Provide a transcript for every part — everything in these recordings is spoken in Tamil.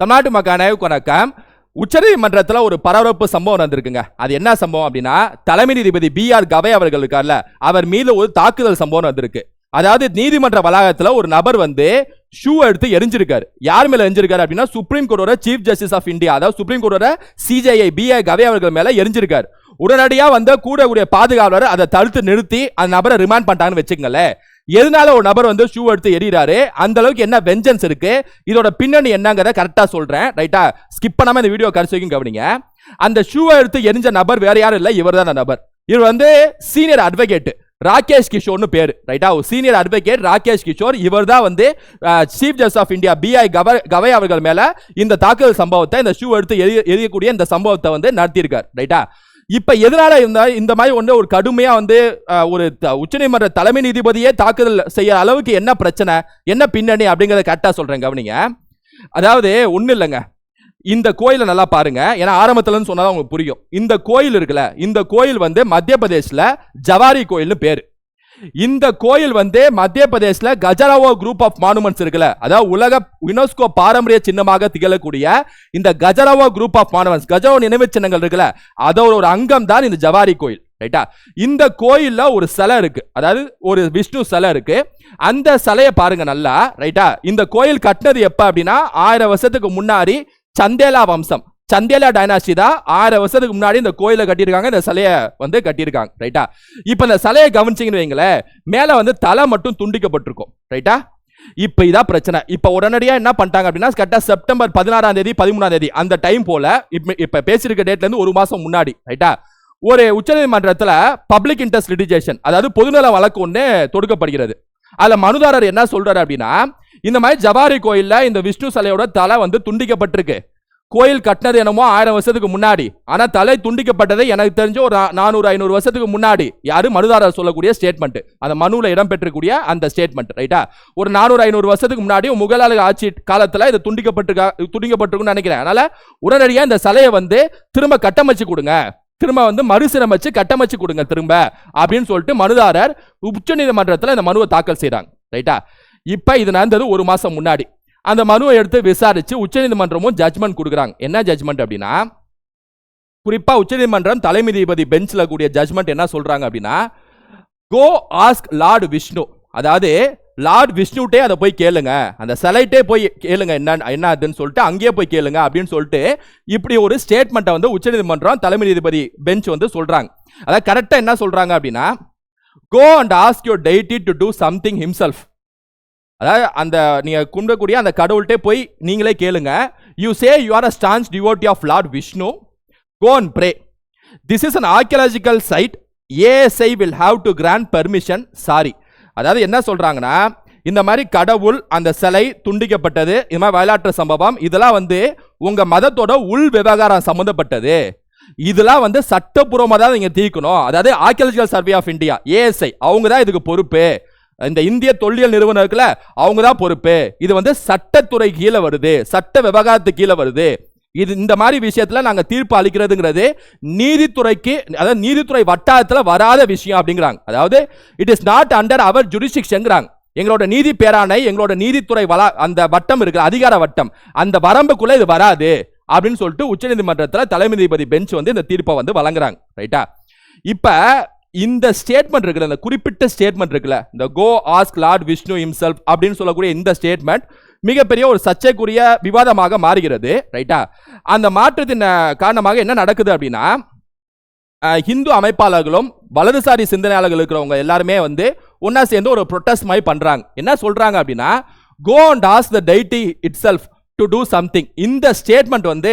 தமிழ்நாட்டு மக்கள் அனைவருக்கும் வணக்கம். உச்சநீதிமன்றத்தில் ஒரு பரபரப்பு சம்பவம் நடந்திருக்குங்க. அது என்ன சம்பவம் அப்படின்னா தலைமை நீதிபதி பி ஆர் கவை அவர்கள் இருக்கார்ல அவர் மீது ஒரு தாக்குதல் சம்பவம் வந்திருக்கு அதாவது நீதிமன்ற வளாகத்தில் ஒரு நபர் வந்து ஷூ எடுத்து எரிஞ்சிருக்காரு. யார் மேல எரிஞ்சிருக்காரு அப்படின்னா சுப்ரீம் கோர்ட்டோட சீஃப் ஜஸ்டிஸ் ஆஃப் இந்தியா அதாவது சுப்ரீம் கோர்ட்டோட சிஜேஐ பி ஆர் கவை அவர்கள் மேல எரிஞ்சிருக்காரு. உடனடியாக வந்த கூடக்கூடிய பாதுகாவலர் அதை தடுத்து நிறுத்தி அந்த நபரை ரிமாண்ட் பண்ணிட்டாங்கன்னு வச்சுக்கங்களேன். எதனால ஒரு நபர் வந்து ஷூ எடுத்து எறிகிறாரு? அந்த அளவுக்கு என்ன வெஞ்சன்ஸ் இருக்கு? இதோட பின்னணி என்னங்கிறத கரெக்டாக சொல்றேன். ரைட்டா ஸ்கிப் பண்ணாம இந்த வீடியோ கடைசி வரைக்கும் கவனிங்க. அந்த ஷூவை எடுத்து எரிஞ்ச நபர் வேற யாரும் இல்லை இவர் தான் அந்த நபர். இவர் வந்து சீனியர் அட்வொகேட் ராகேஷ் கிஷோர்னு பேர். ரைட்டா சீனியர் அட்வொகேட் ராகேஷ் கிஷோர் இவர் தான் வந்து சீஃப் ஜஸ்டிஸ் ஆஃப் இந்தியா பிஐ கவர் கவை அவர்கள் மேல இந்த தாக்குதல் சம்பவத்தை இந்த ஷூ எடுத்து எரிய எரியக்கூடிய இந்த சம்பவத்தை வந்து நடத்தியிருக்கார். ரைட்டா இப்போ எதனால இந்த இந்த மாதிரி வந்து ஒரு கடுமையாக வந்து ஒரு த- உச்சநீதிமன்ற தலைமை நீதிபதியே தாக்குதல் செய்ய அளவுக்கு என்ன பிரச்சனை என்ன பின்னணி அப்படிங்கிறத கரெக்டாக சொல்கிறேன் கவனிங்க. அதாவது ஒன்றும் இல்லைங்க. இந்த கோயிலை நல்லா பாருங்க. ஏன்னா ஆரம்பத்துலன்னு சொன்னால் உங்களுக்கு புரியும். இந்த கோயில் இருக்குல்ல இந்த கோயில் வந்து மத்திய பிரதேசில் ஜவாரி கோயில்னு பேர். இந்த கோயில் வந்து மத்திய பிரதேசில் கஜராவோ குரூப் ஆஃப் மானுமெண்ட்ஸ் இருக்குல்ல. அதாவது உலக யுனெஸ்கோ பாரம்பரிய சின்னமாக திகழக்கூடிய இந்த Khajuraho group of monuments Khajuraho நினைவு சின்னங்கள் இருக்குல்ல அதோட ஒரு அங்கம் தான் இந்த ஜவாரி கோயில் ரைட்டா இந்த கோயில்ல ஒரு சிலை இருக்கு. அதாவது ஒரு விஷ்ணு சிலை இருக்கு. அந்த சிலையை பாருங்க நல்லா ரைட்டா இந்த கோயில் கட்டினது எப்ப அப்படின்னா ஆயிரம் வருஷத்துக்கு முன்னாடி சந்தேலா வம்சம். சந்தேலா டைனாஸ்டி தான் ஆறு வருஷத்துக்கு முன்னாடி இந்த கோயிலை கட்டியிருக்காங்க இந்த சிலையை வந்து கட்டியிருக்காங்க ரைட்டா இப்போ இந்த சிலையை கவனிச்சிங்கன்னு வைங்களேன் மேலே வந்து தலை மட்டும் துண்டிக்கப்பட்டிருக்கும் ரைட்டா இப்போ இதான் பிரச்சனை. இப்போ உடனடியாக என்ன பண்ணிட்டாங்க அப்படின்னா கரெக்டாக செப்டம்பர் பதினாறாம் தேதி பதிமூணாம் தேதி அந்த டைம் போல இப்போ இப்போ பேசியிருக்க டேட்லேருந்து ஒரு மாதம் முன்னாடி ரைட்டா ஒரு உச்சநீதிமன்றத்தில் பப்ளிக் இன்ட்ரெஸ்ட் லிட்டிகேஷன் அதாவது பொதுநல வழக்கு ஒன்று தொடுக்கப்படுகிறது. அதில் மனுதாரர் என்ன சொல்கிறார் அப்படின்னா இந்த மாதிரி ஜவாரி கோயிலில் இந்த விஷ்ணு சிலையோட தலை வந்து துண்டிக்கப்பட்டிருக்கு. கோயில் கட்டினது என்னமோ ஆயிரம் வருஷத்துக்கு முன்னாடி. ஆனா தலை துண்டிக்கப்பட்டதை எனக்கு தெரிஞ்ச ஒரு நானூறு ஐநூறு வருஷத்துக்கு முன்னாடி யாரு மனுதாரர் சொல்லக்கூடிய ஸ்டேட்மெண்ட் அந்த மனுவில் இடம்பெற்றக்கூடிய அந்த ஸ்டேட்மெண்ட் ரைட்டா ஒரு நானூறு ஐநூறு வருஷத்துக்கு முன்னாடி முகலாளர் ஆட்சி காலத்துல இது துண்டிக்கப்பட்டிருக்கா துண்டிக்கப்பட்டிருக்குன்னு நினைக்கிறேன். அதனால உடனடியாக இந்த சிலையை வந்து திரும்ப கட்டமைச்சு கொடுங்க. திரும்ப வந்து மறுசீரமைச்சு கட்டமைச்சு கொடுங்க திரும்ப அப்படின்னு சொல்லிட்டு மனுதாரர் உச்சநீதிமன்றத்தில் இந்த மனுவை தாக்கல் செய்கிறாங்க ரைட்டா இப்போ இது நடந்தது ஒரு மாதம் முன்னாடி. அந்த மனுவை எடுத்து விசாரித்து உச்சநீதிமன்றமும் ஜட்ஜ்மெண்ட் கொடுக்குறாங்க. என்ன ஜட்ஜ்மெண்ட் அப்படின்னா குறிப்பாக உச்சநீதிமன்றம் தலைமை நீதிபதி பெஞ்சில் கூடிய ஜட்ஜ்மெண்ட் என்ன சொல்கிறாங்க அப்படின்னா கோ ஆஸ்க் லார்டு விஷ்ணு அதாவது லார்ட் விஷ்ணுட்டே அதை போய் கேளுங்க. அந்த சிலைட்டே போய் கேளுங்க என்ன என்ன அதுன்னு சொல்லிட்டு அங்கேயே போய் கேளுங்க அப்படின்னு சொல்லிட்டு இப்படி ஒரு ஸ்டேட்மெண்ட்டை வந்து உச்சநீதிமன்றம் தலைமை நீதிபதி பெஞ்ச் வந்து சொல்கிறாங்க அதாவது கரெக்டாக என்ன சொல்கிறாங்க அப்படின்னா go and ask your deity to do something himself அதாவது அந்த நீங்கள் கும்பிடக்கூடிய அந்த கடவுள்கிட்டே போய் நீங்களே கேளுங்க. You say you are a staunch devotee of lord Vishnu go and pray this is an archaeological site ASI will have to grant permission sorry அதாவது என்ன சொல்கிறாங்கன்னா இந்த மாதிரி கடவுள் அந்த சிலை துண்டிக்கப்பட்டது இது மாதிரி வரலாற்று சம்பவம் இதெல்லாம் வந்து உங்கள் மதத்தோட உள் விவகாரம் சம்மந்தப்பட்டது இதெல்லாம் வந்து சட்டப்பூர்வமாக தான் நீங்கள் தீர்க்கணும். அதாவது archaeological survey of India ASI அவங்க தான் இதுக்கு பொறுப்பு. இந்த இந்திய தொல்லியல் நிறுவனம் இருக்குல்ல அவங்க தான் பொறுப்பு. இது வந்து சட்டத்துறை கீழே வருது. சட்ட விவகாரத்து கீழே வருது. இது இந்த மாதிரி விஷயத்துல நாங்க தீர்ப்பு அளிக்கிறதுங்கிறது நீதித்துறைக்கு அதாவது நீதித்துறை வட்டாரத்துல வராத விஷயம் அப்படிங்கிறாங்க. அதாவது it is not under our ஜுடிஷிக்ஷங்கிறாங்க எங்களோட நீதி பேராணை எங்களோட நீதித்துறை வள அந்த வட்டம் இருக்கிற அதிகார வட்டம் அந்த வரம்புக்குள்ள இது வராது அப்படின்னு சொல்லிட்டு உச்சநீதிமன்றத்தில் தலைமை நீதிபதி பெஞ்ச் வந்து இந்த தீர்ப்பை வந்து வழங்குறாங்க. ரைட்டா? இப்போ இந்த ஸ்டேட்மெண்ட் இருக்குல்ல இந்த குறிப்பிட்ட ஸ்டேட்மெண்ட் இருக்குல்ல இந்த go ask lord Vishnu himself அப்படின்னு சொல்லக்கூடிய இந்த ஸ்டேட்மெண்ட் மிகப்பெரிய ஒரு சர்ச்சைக்குரிய விவாதமாக மாறுகிறது ரைட்டா அந்த மாற்றத்தின் காரணமாக என்ன நடக்குது அப்படின்னா ஹிந்து இந்து அமைப்பாளர்களும் வலதுசாரி சிந்தனையாளர்கள் இருக்கிறவங்க எல்லாருமே வந்து ஒன்றா சேர்ந்து ஒரு ப்ரொட்டஸ்ட் மாதிரி பண்றாங்க. என்ன சொல்றாங்க அப்படின்னா go and ask the deity itself to do something இந்த ஸ்டேட்மெண்ட் வந்து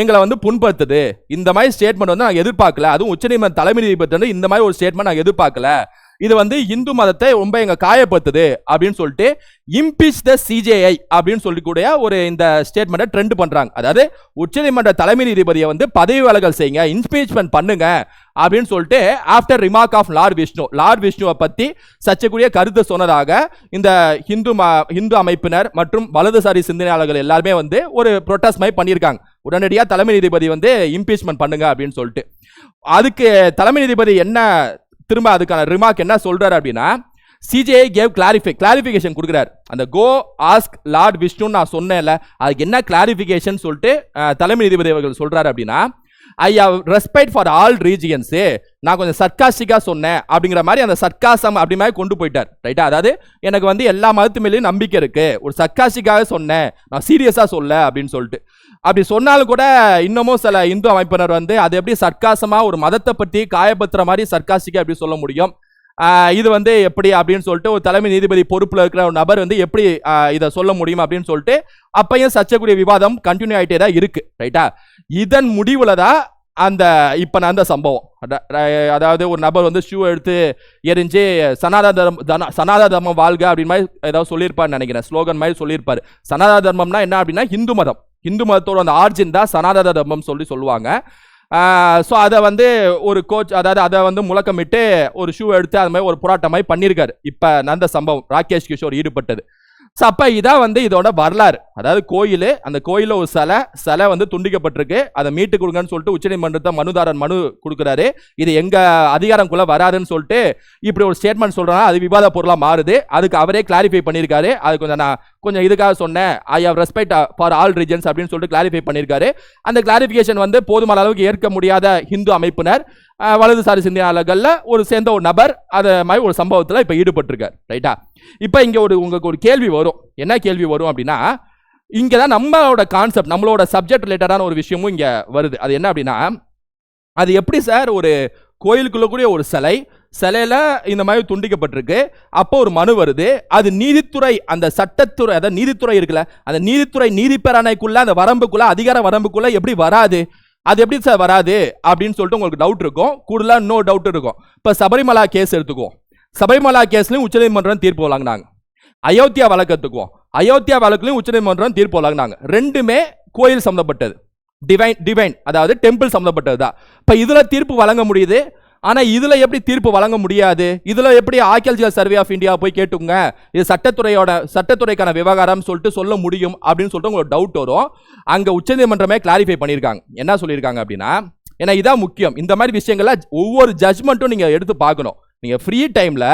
எங்களை வந்து புண்படுத்துது. இந்த மாதிரி ஸ்டேட்மெண்ட் வந்து நாங்கள் எதிர்பார்க்கல. அதுவும் உச்சநீதிமன்ற தலைமை நீதிபதி வந்து இந்த மாதிரி ஒரு ஸ்டேட்மெண்ட் நாங்கள் எதிர்பார்க்கல. இது வந்து இந்து மதத்தை ரொம்ப எங்க காயப்படுத்துது அப்படின்னு சொல்லிட்டு இம்பீச் த சிஜேஐ அப்படின்னு சொல்லக்கூடிய ஒரு இந்த ஸ்டேட்மெண்ட்டை ட்ரெண்ட் பண்றாங்க. அதாவது உச்சநீதிமன்ற தலைமை நீதிபதியை வந்து பதவி விலகல் செய்யுங்க இம்பீச்மெண்ட் பண்ணுங்க அப்படின்னு சொல்லிட்டு after remark of lord Vishnu lord விஷ்ணுவை பற்றி சர்ச்சைக்குரிய கருத்து சொன்னதாக இந்த ஹிந்து ம- ஹிந்து அமைப்பினர் மற்றும் வலதுசாரி சிந்தனையாளர்கள் எல்லாருமே வந்து ஒரு ப்ரொட்டஸ்ட் மாதிரி பண்ணியிருக்காங்க. உடனடியாக தலைமை நீதிபதி வந்து இம்பீச்மெண்ட் பண்ணுங்க அப்படின்னு சொல்லிட்டு. அதுக்கு தலைமை நீதிபதி என்ன திரும்ப அதுக்கான ரிமார்க் என்ன சொல்கிறார் அப்படின்னா சிஜே கேவ் கிளாரிஃபை கிளாரிஃபிகேஷன் கொடுக்குறாரு. அந்த கோ ஆஸ்க் லார்ட் விஷ்ணுன்னு நான் சொன்னேன்ல அதுக்கு என்ன கிளாரிஃபிகேஷன் சொல்லிட்டு தலைமை நீதிபதி அவர்கள் சொல்கிறாரு அப்படின்னா I have respect for all religions நான் கொஞ்சம் சர்க்காஸ்டிக்காக சொன்னேன். அப்படிங்கிற மாதிரி அந்த சர்க்காசம் அப்படி மாதிரி கொண்டு போயிட்டார். ரைட்டா அதாவது எனக்கு வந்து எல்லா மதத்து மேலேயும் நம்பிக்கை இருக்குது ஒரு சர்க்காஸ்டிக்காக சொன்னேன். நான் சீரியஸாக சொல்ல அப்படின்னு சொல்லிட்டு. அப்படி சொன்னாலும் கூட இன்னமும் சில இந்து அமைப்பினர் வந்து அது எப்படி சர்க்காசமாக ஒரு மதத்தை பற்றி காயப்படுத்துற மாதிரி சர்க்காசிக்க அப்படி சொல்ல முடியும்? இது வந்து எப்படி அப்படின்னு சொல்லிட்டு ஒரு தலைமை நீதிபதி பொறுப்பில் இருக்கிற ஒரு நபர் வந்து எப்படி இதை சொல்ல முடியும் அப்படின்னு சொல்லிட்டு அப்பையும் சர்ச்சைக்குரிய விவாதம் கண்டினியூ ஆகிட்டே தான் இருக்கு ரைட்டா இதன் முடிவில் தான் அந்த இப்போ நடந்த சம்பவம். அதாவது ஒரு நபர் வந்து ஷூ எடுத்து எரிஞ்சு சனாதன தர்மம் தன- சனாதன தர்மம் வாழ்க அப்படின்னு மாதிரி ஏதாவது சொல்லியிருப்பான்னு நினைக்கிறேன். ஸ்லோகன் மாதிரி சொல்லியிருப்பார். சனாதன தர்மம்னா என்ன அப்படின்னா ஹிந்து மதம். ஹிந்து மதத்தோட அந்த ஆர்ஜின் தான் சனாதன தர்மம் சொல்லி சொல்லுவாங்க. ஸோ அதை வந்து ஒரு கோச் அதாவது அதை வந்து முழக்கமிட்டு ஒரு ஷூ எடுத்து அது மாதிரி ஒரு போராட்டம் மாதிரி பண்ணியிருக்காரு. இப்போ நடந்த சம்பவம் ராகேஷ் கிஷோர் ஈடுபட்டது. ஸோ அப்போ இதான் வந்து இதோட வரலாறு. அதாவது கோயில் அந்த கோயிலில் ஒரு சிலை சிலை வந்து துண்டிக்கப்பட்டிருக்கு. அதை மீட்டு கொடுங்கன்னு சொல்லிட்டு உச்சநீதிமன்றத்தை மனுதாரர் மனு கொடுக்குறாரு. இது எங்கள் அதிகாரம்குள்ளே வராதுன்னு சொல்லிட்டு இப்படி ஒரு ஸ்டேட்மெண்ட் சொல்கிறனா அது விவாத பொருளாக மாறுது. அதுக்கு அவரே கிளாரிஃபை பண்ணியிருக்காரு. அது கொஞ்சம் நான் கொஞ்சம் இதுக்காக சொன்னேன். I have respect for all religions அப்படின்னு சொல்லிட்டு கிளாரிஃபை பண்ணியிருக்காரு. அந்த கிளாரிஃபிகேஷன் வந்து போதுமான அளவுக்கு ஏற்க முடியாத ஹிந்து அமைப்பினர். வலதுசாரி சிந்தனையாளர்களில் ஒரு சேர்ந்த ஒரு நபர் அதை மாதிரி ஒரு சம்பவத்தில் இப்போ ஈடுபட்டிருக்கார் ரைட்டா இப்போ இங்கே ஒரு உங்களுக்கு ஒரு கேள்வி வரும். என்ன கேள்வி வரும் அப்படின்னா இங்கே தான் நம்மளோட கான்செப்ட் நம்மளோட சப்ஜெக்ட் ரிலேட்டடான ஒரு விஷயமும் இங்கே வருது. அது என்ன அப்படின்னா அது எப்படி சார் ஒரு கோயிலுக்குள்ள கூடிய ஒரு சிலை சிலையில இந்த மாதிரி துண்டிக்கப்பட்டிருக்கு. அப்போ ஒரு மனு வருது. அது நீதித்துறை அந்த சட்டத்துறை அதாவது நீதித்துறை இருக்குல்ல அந்த நீதித்துறை நீதிப்பேரணைக்குள்ளே அந்த வரம்புக்குள்ளே அதிகார வரம்புக்குள்ளே எப்படி வராது? அது எப்படி சார் வராது அப்படின்னு சொல்லிட்டு உங்களுக்கு டவுட் இருக்கும். கூடுதலாக இன்னொரு டவுட் இருக்கும். இப்போ சபரிமலா கேஸ் எடுத்துக்குவோம். சபரிமலா கேஸ்லையும் உச்சநீதிமன்றம் தீர்ப்பு வழங்கினாங்க. அயோத்தியா வழக்கத்துக்குவோம் அயோத்தியா வழக்குலையும் உச்சநீதிமன்றம் தீர்ப்பு வழங்கினாங்க. ரெண்டுமே கோயில் சம்மந்தப்பட்டது டிவைன் டிவைன் அதாவது டெம்பிள் சம்மந்தப்பட்டது தான் இப்போ இதில் தீர்ப்பு வழங்க முடியுது. ஆனால் இதில் எப்படி தீர்ப்பு வழங்க முடியாது? இதில் எப்படி ஆர்கியாலஜிக்கல் சர்வே ஆஃப் இந்தியா போய் கேட்டுங்க இது சட்டத்துறையோட சட்டத்துறைக்கான விவகாரம் சொல்லிட்டு சொல்ல முடியும் அப்படின்னு சொல்லிட்டு உங்களுக்கு டவுட் வரும். அங்கே உச்சநீதிமன்றமே கிளாரிஃபை பண்ணியிருக்காங்க. என்ன சொல்லியிருக்காங்க அப்படின்னா ஏன்னா இதான் முக்கியம். இந்த மாதிரி விஷயங்கள்ல ஒவ்வொரு ஜட்மெண்ட்டும் நீங்கள் எடுத்து பார்க்கணும். நீங்கள் ஃப்ரீ டைமில்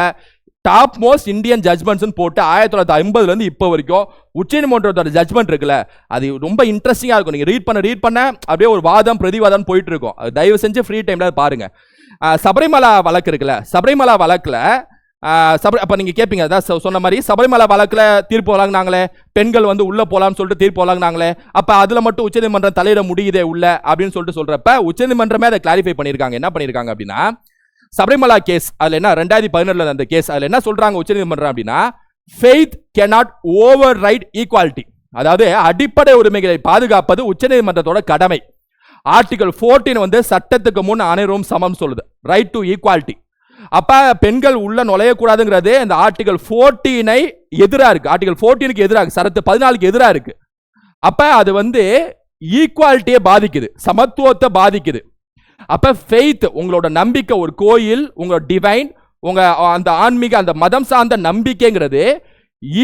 டாப் மோஸ்ட் இந்தியன் ஜட்மெண்ட்ஸ்னு போட்டு ஆயிரத்தி தொள்ளாயிரத்தி ஐம்பதுலேருந்து இப்போ வரைக்கும் உச்சநீதிமன்றத்தோட ஜட்மெண்ட் இருக்குல்ல அது ரொம்ப இன்ட்ரெஸ்டிங்காக இருக்கும். நீங்கள் ரீட் பண்ண ரீட் பண்ண அப்படியே ஒரு வாதம் பிரதிவாதம் போயிட்டு இருக்கும். அது தயவு செஞ்சு ஃப்ரீ டைமில் பாருங்கள் சபரிமலா வழக்கு இருக்குல்ல சபரிமலா வழக்கில் சபரி அப்போ நீங்கள் கேட்பீங்க அதான் சொன்ன மாதிரி சபரிமலை வழக்கில் தீர்ப்பு வழங்கினாங்களே பெண்கள் வந்து உள்ளே போகலாம்னு சொல்லிட்டு தீர்ப்பு வழங்கினாங்களே அப்போ அதில் மட்டும் உச்சநீதிமன்றம் தலையிட முடியுதே உள்ள அப்படின்னு சொல்லிட்டு சொல்கிறப்ப உச்சநீதிமன்றமே அதை கிளாரிஃபை பண்ணியிருக்காங்க என்ன பண்ணியிருக்காங்க அப்படின்னா சபரிமலா கேஸ் அதில் என்ன ரெண்டாயிரத்தி பதினேழுல அந்த கேஸ் அதில் என்ன சொல்கிறாங்க உச்சநீதிமன்றம் அப்படின்னா faith cannot override equality அதாவது அடிப்படை உரிமைகளை பாதுகாப்பது உச்சநீதிமன்றத்தோட கடமை. ஆர்டிகல் 14 வந்து சட்டத்துக்கு முன் அனைவரும் சமம் சொல்லுது. ரைட் டு ஈக்குவாலிட்டி அப்போ பெண்கள் உள்ள நுழையக்கூடாதுங்கிறது இந்த ஆர்டிகல் 14 ஐ எதிரா இருக்கு. ஆர்டிகல் ஃபோர்டீனுக்கு எதிராக சரத்து பதினாலுக்கு எதிராக இருக்கு. அப்போ அது வந்து ஈக்குவாலிட்டியை பாதிக்குது. சமத்துவத்தை பாதிக்குது. அப்போ ஃபெய்த் உங்களோட நம்பிக்கை ஒரு கோயில் உங்களோட டிவைன் உங்கள் அந்த ஆன்மீக அந்த மதம் சார்ந்த நம்பிக்கைங்கிறது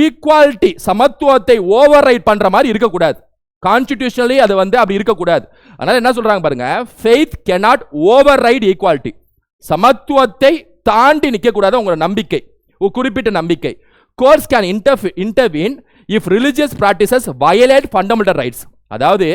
ஈக்குவாலிட்டி சமத்துவத்தை ஓவர் ரைட் பண்ணுற மாதிரி இருக்கக்கூடாது. கான்ஸ்டிடியூஷனலி அது வந்து அப்படி இருக்கக்கூடாது. அதனால் என்ன சொல்கிறாங்க பாருங்க faith cannot override equality சமத்துவத்தை தாண்டி நிற்கக்கூடாது உங்களோட நம்பிக்கை ஒரு குறிப்பிட்ட நம்பிக்கை. Courts can interfere intervene if religious practices violate fundamental rights அதாவது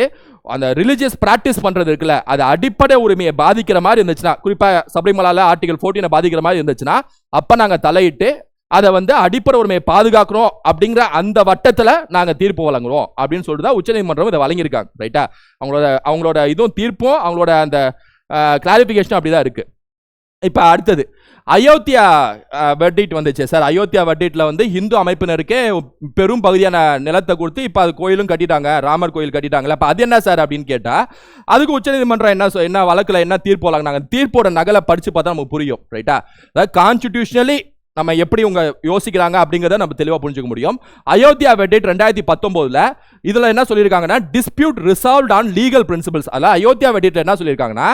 அந்த ரிலிஜியஸ் ப்ராக்டிஸ் பண்ணுறது இருக்குல்ல அது அடிப்படை உரிமையை பாதிக்கிற மாதிரி இருந்துச்சுன்னா குறிப்பாக சபரிமலால ஆர்டிகல் 14 பாதிக்கிற மாதிரி இருந்துச்சுன்னா அப்போ நாங்கள் தலையிட்டு அதை வந்து அடிப்படை உரிமையை பாதுகாக்கிறோம் அப்படிங்கிற அந்த வட்டத்தில் நாங்கள் தீர்ப்பு வழங்குறோம் அப்படின்னு சொல்லிட்டு தான் உச்சநீதிமன்றம் இதை வழங்கியிருக்காங்க ரைட்டா அவங்களோட அவங்களோட இதுவும் தீர்ப்பும் அவங்களோட அந்த கிளாரிஃபிகேஷனும் அப்படிதான் இருக்குது இப்போ அடுத்தது அயோத்தியா வட்டிட் வந்துச்சு சார். அயோத்தியா வட்டிட்டில் வந்து இந்து அமைப்பினருக்கே பெரும் பகுதியான நிலத்தை கொடுத்து இப்போ அது கோயிலும் கட்டிட்டாங்க ராமர் கோயில் கட்டிட்டாங்களே அப்போ அது என்ன சார் அப்படின்னு கேட்டால் அதுக்கு உச்சநீதிமன்றம் என்ன என்ன வழக்கில் என்ன தீர்ப்பு வழங்கினாங்க? தீர்ப்போட நகலை படித்து பார்த்தா நமக்கு புரியும் ரைட்டா அதாவது கான்ஸ்டிடியூஷனலி நம்ம எப்படி இவங்க யோசிக்கிறாங்க அப்படிங்கிறத நம்ம தெளிவாக புரிஞ்சுக்க முடியும். அயோத்தியா வெட்டேட் ரெண்டாயிரத்தி பத்தொம்போதில் இதில் என்ன சொல்லியிருக்காங்கன்னா dispute resolved on legal principles அதில் அயோத்தியா வெட்டேட் என்ன சொல்லியிருக்காங்கன்னா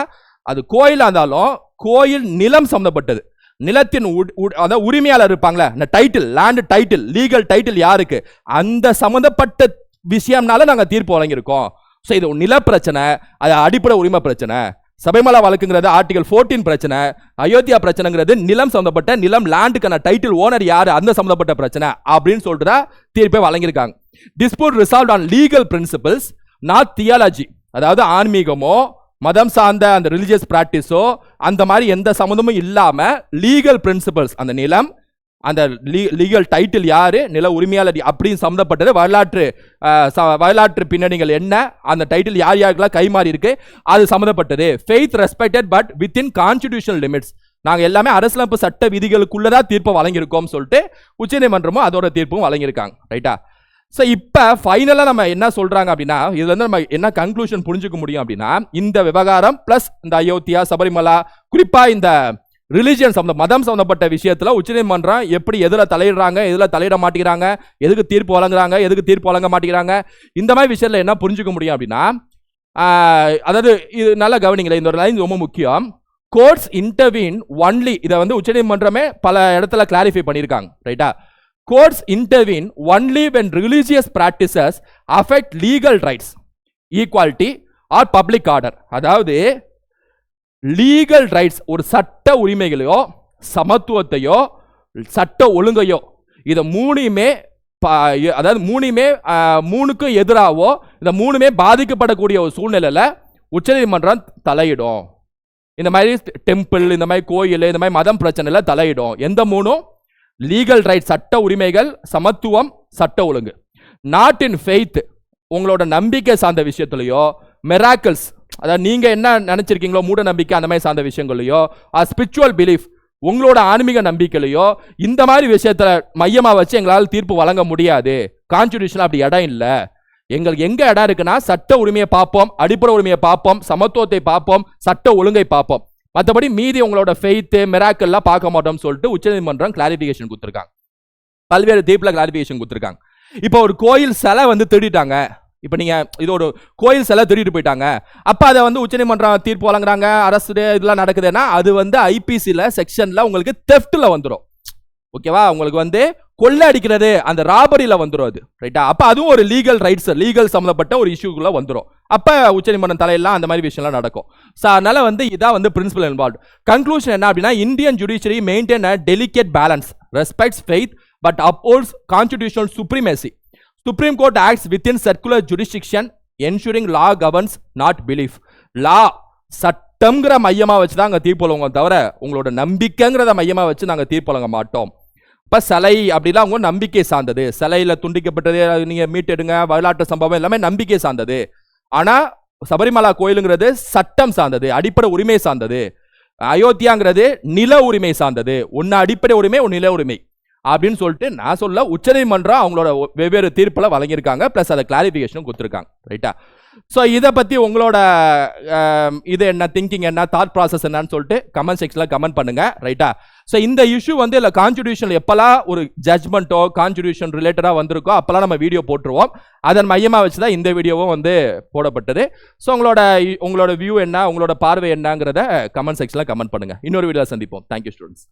அது கோயிலாக இருந்தாலும் கோயில் நிலம் சம்மந்தப்பட்டது நிலத்தின் உட்- அதாவது உரிமையாளர் இருப்பாங்களே இந்த title land title legal title யாருக்கு? அந்த சம்மந்தப்பட்ட விஷயம்னால நாங்கள் தீர்ப்பு வழங்கியிருக்கோம். ஸோ இது நில பிரச்சனை அது அடிப்படை உரிமை பிரச்சனை. சபைமலா வழக்குங்கிறது ஆர்டிகல் 14 பிரச்சனை அயோத்தியா பிரச்சனைங்கிறது நிலம் சம்மந்தப்பட்ட நிலம் லேண்டுக்கான டைட்டில் ஓனர் யார் அந்த சம்மந்தப்பட்ட பிரச்சனை அப்படின்னு சொல்லிட்டு தான் தீர்ப்பை வழங்கியிருக்காங்க. Dispute resolve on legal principles not theology அதாவது ஆன்மீகமோ மதம் சார்ந்த அந்த ரிலிஜியஸ் ப்ராக்டிஸோ அந்த மாதிரி எந்த சம்மந்தமும் இல்லாமல் லீகல் பிரின்சிபல்ஸ் அந்த நிலம் அந்த லீகல் டைட்டில் யார்? நில உரிமையாளர் அப்படின்னு சம்மந்தப்பட்டது. வரலாற்று வரலாற்று பின்னணிகள் என்ன? அந்த டைட்டில் யார் யாருக்கெல்லாம் கைமாறி இருக்கு? அது சம்மந்தப்பட்டது. Faith respected but within constitutional limits நாங்கள் எல்லாமே அரசியலமைப்பு சட்ட விதிகளுக்குள்ளே தான் தீர்ப்பை வழங்கியிருக்கோம் சொல்லிட்டு உச்சநீதிமன்றமும் அதோட தீர்ப்பும் வழங்கியிருக்காங்க. ரைட்டா ஸோ இப்போ ஃபைனலாக நம்ம என்ன சொல்கிறாங்க அப்படின்னா இதுலேருந்து நம்ம என்ன கன்க்ளூஷன் புரிஞ்சுக்க முடியும் அப்படின்னா இந்த விவகாரம் ப்ளஸ் இந்த அயோத்தியா சபரிமலா குறிப்பாக இந்த ரிலிஜியன் சம்மந்த மதம் சம்மந்தப்பட்ட விஷயத்தில் உச்சநீதிமன்றம் எப்படி எதில் தலையிடுறாங்க எதில் தலையிட மாட்டேங்கிறாங்க எதுக்கு தீர்ப்பு வழங்குறாங்க எதுக்கு தீர்ப்பு வழங்க மாட்டேங்கிறாங்க இந்த மாதிரி விஷயத்தில் என்ன புரிஞ்சுக்க முடியும் அப்படின்னா அதாவது இது நல்லா கவனிங்களேன் இந்த ஒரு லைன் ரொம்ப முக்கியம். கோர்ட்ஸ் இன்டர்வீன் ஒன்லி இதை வந்து உச்சநீதிமன்றமே பல இடத்துல கிளாரிஃபை பண்ணியிருக்காங்க ரைட்டா courts intervene only when religious practices affect legal rights equality or public order அதாவது லீகல் ரைட்ஸ் ஒரு சட்ட உரிமைகளையோ சமத்துவத்தையோ சட்ட ஒழுங்கையோ இதை மூணையுமே பா- அதாவது மூணுமே மூணுக்கும் எதிராகவோ இந்த மூணுமே பாதிக்கப்படக்கூடிய ஒரு சூழ்நிலையில் உச்சநீதிமன்றம் தலையிடும். இந்த மாதிரி டெம்பிள் இந்த மாதிரி கோயில் இந்த மாதிரி மதம் பிரச்சனையில் தலையிடும். எந்த மூணும்? லீகல் ரைட் சட்ட உரிமைகள் சமத்துவம் சட்ட ஒழுங்கு. நாட் இன் ஃபெய்த் உங்களோட நம்பிக்கை சார்ந்த விஷயத்துலையோ மெராக்கிள்ஸ் அதாவது நீங்கள் என்ன நினச்சிருக்கீங்களோ மூட நம்பிக்கை அந்த மாதிரி சார்ந்த விஷயங்களையோ ஸ்பிரிச்சுவல் பிலீஃப் உங்களோட ஆன்மீக நம்பிக்கையிலையோ இந்த மாதிரி விஷயத்தில் மையமாக வச்சு எங்களால் தீர்ப்பு வழங்க முடியாது. கான்ஸ்டியூஷன் அப்படி இடம் இல்லை. எங்களுக்கு எங்கே இடம் இருக்குன்னா சட்ட உரிமையை பார்ப்போம் அடிப்படை உரிமையை பார்ப்போம் சமத்துவத்தை பார்ப்போம் சட்ட ஒழுங்கை பார்ப்போம். மற்றபடி மீதி உங்களோட ஃபெய்த்து மெராக்கல்லாம் பார்க்க மாட்டோம்னு சொல்லிட்டு உச்சநீதிமன்றம் கிளாரிஃபிகேஷன் கொடுத்துருக்காங்க. பல்வேறு தீப்பில் கிளாரிஃபிகேஷன் கொடுத்துருக்காங்க. இப்போ ஒரு கோயில் சிலை வந்து திருடிட்டாங்க. இப்போ நீங்கள் இது ஒரு கோயில் சிலை திருடிட்டு போயிட்டாங்க. அப்போ அதை வந்து உச்சநீதிமன்றம் தீர்ப்பு வழங்குறாங்க. அரசு இதெல்லாம் நடக்குதுன்னா அது வந்து ஐபிசியில் செக்ஷனில் உங்களுக்கு தெஃப்ட்டில் வந்துடும் ஓகேவா? உங்களுக்கு வந்து கொள்ளை அடிக்கிறது அந்த ராபரியில் வந்துடும் அது. ரைட்டா அப்போ அதுவும் ஒரு லீகல் ரைட்ஸ் லீகல் சம்மந்தப்பட்ட ஒரு இஷ்யூக்குள்ளே வந்துடும் அப்போ உச்சநீதிமன்றம் தலையெல்லாம் அந்த மாதிரி விஷயம்லாம் நடக்கும். ஸோ அதனால் வந்து இதான் வந்து பிரின்சிபல் இன்வால்வ் கன்க்ளூஷன் என்ன அப்படின்னா Indian judiciary maintain a delicate balance respects faith but upholds constitutional supremacy supreme court acts within circular jurisdiction ensuring law governs not belief law சட்டம்ங்கிற மையமாக வச்சு தான் அங்கே தீர்ப்பு தவிர உங்களோட நம்பிக்கைங்கிறத மையமாக வச்சு நாங்கள் தீர்ப்பு மாட்டோம். இப்போ சிலை அப்படிலாம் உங்க நம்பிக்கை சார்ந்தது. சிலையில் துண்டிக்கப்பட்டது நீங்கள் மீட்டெடுங்க வரலாற்று சம்பவம் எல்லாமே நம்பிக்கை சார்ந்தது. ஆனால் சபரிமலா கோயிலுங்கிறது சட்டம் சார்ந்தது அடிப்படை உரிமை சார்ந்தது. அயோத்தியாங்கிறது நில உரிமை சார்ந்தது. ஒன்று அடிப்படை உரிமை ஒன்று நில உரிமை. அப்படின்னு சொல்லிட்டு நான் சொல்ல உச்சநீதிமன்றம் அவங்களோட வெவ்வேறு தீர்ப்பில் வழங்கியிருக்காங்க. ப்ளஸ் அதை கிளாரிஃபிகேஷனும் கொடுத்துருக்காங்க. ரைட்டா ஸோ இதை பற்றி உங்களோட இது என்ன திங்கிங் என்ன தாட் ப்ராசஸ் என்னன்னு சொல்லிட்டு கமெண்ட் செக்ஷனில் கமெண்ட் பண்ணுங்க. ரைட்டா ஸோ இந்த இஷ்யூ வந்து இல்லை கான்ஸ்டியூஷனில் எப்போல்லாம் ஒரு ஜட்மெண்ட்டோ கான்ஸ்டியூஷன் ரிலேட்டடாக வந்திருக்கோ அப்போல்லாம் நம்ம வீடியோ போட்டுருவோம். அதன் மையமாக வச்சு தான் இந்த வீடியோவும் வந்து போடப்பட்டது. ஸோ உங்களோட உங்களோட வியூ என்ன உங்களோட பார்வை என்னங்கிறத கமெண்ட் செக்ஷனில் கமெண்ட் பண்ணுங்க. இன்னொரு வீடியோ சந்திப்போம். Thank you students